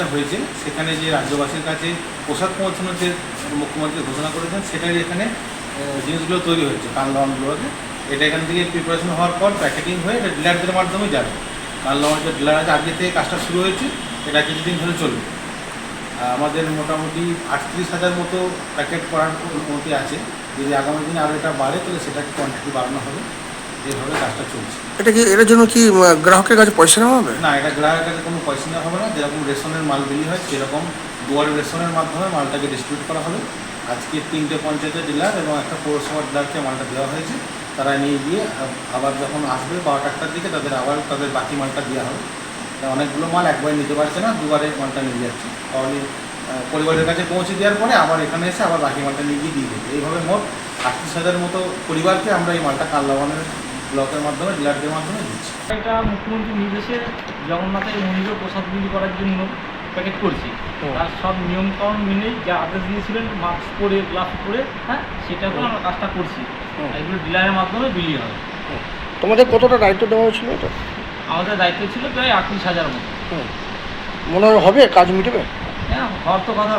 কাজটা হয়েছে, সেখানে যে রাজ্যবাসীর কাছে প্রসাদ পৌঁছানোর যে মুখ্যমন্ত্রী ঘোষণা করেছেন, সেটাই এখানে জিনিসগুলো তৈরি হয়েছে কানলাওয়ানগুলোকে এটা এখান থেকে প্রিপারেশন হওয়ার পর প্যাকেটিং হয়ে এটা ডিলারদের মাধ্যমে যাবে। কানলাওয়ান যে ডিলার আছে আজকে থেকে কাজটা শুরু হয়েছে, এটা কিছুদিন ধরে চলবে। আমাদের মোটামুটি আটত্রিশ হাজার মতো প্যাকেট করার অনুমতি আছে। যদি আগামী দিনে আরও এটা বাড়ে, তাহলে সেটাকে কোয়ান্টিটি বাড়ানো হবে। এইভাবে কাজটা চলছে। এটা কি এটার জন্য কি গ্রাহকের কাছে পয়সা নেওয়া হবে? না এটা গ্রাহকের কাছে কোনো পয়সা নেওয়া হবে না। যেরকম রেশনের মাল বিলি হয় সেরকম দুয়ারে রেশনের মাধ্যমে মালটাকে ডিস্ট্রিবিউট করা হবে। আজকে তিনটে পঞ্চায়েতের ডিলার এবং একটা পৌরসভার ডিলারকে মালটা দেওয়া হয়েছে। তারা নিয়ে গিয়ে আবার যখন আসবে বারোটা একটার দিকে তাদের আবার তাদের বাকি মালটা দেওয়া হবে। অনেকগুলো মাল একবারে নিতে পারছে না দুবারে মালটা নিয়ে যাচ্ছে। তাহলে পরিবারের কাছে পৌঁছে দেওয়ার পরে আবার এখানে এসে আবার বাকি মালটা নিয়ে গিয়ে দিয়ে দেবে। এইভাবে মোট আটত্রিশ হাজার মতো পরিবারকে আমরা এই মালটা কাল্লাওয়ানের ব্লকের মাধ্যমে ডিলারদের মাধ্যমে দিচ্ছি। এটা মুখ্যমন্ত্রীর নির্দেশে জগন্নাথের মন্দিরে প্রসাদ বিলি করার জন্য প্যাকেট করছি। তার সব নিয়মকানুন মেনেই যা আদেশ দিয়েছিলেন মাস্ক পরে গ্লাভস পরে হ্যাঁ সেটা করে আমরা কাজটা করছি। আর এগুলো ডিলারের মাধ্যমে বিলি হবে তোমাদের কতটা দায়িত্ব দেওয়া হয়েছিল এটা? আমাদের দায়িত্ব ছিল প্রায় আটত্রিশ হাজার মতো। হুম। মনে হয় হবে কাজ মিটবে? হ্যাঁ হওয়ার তো কথা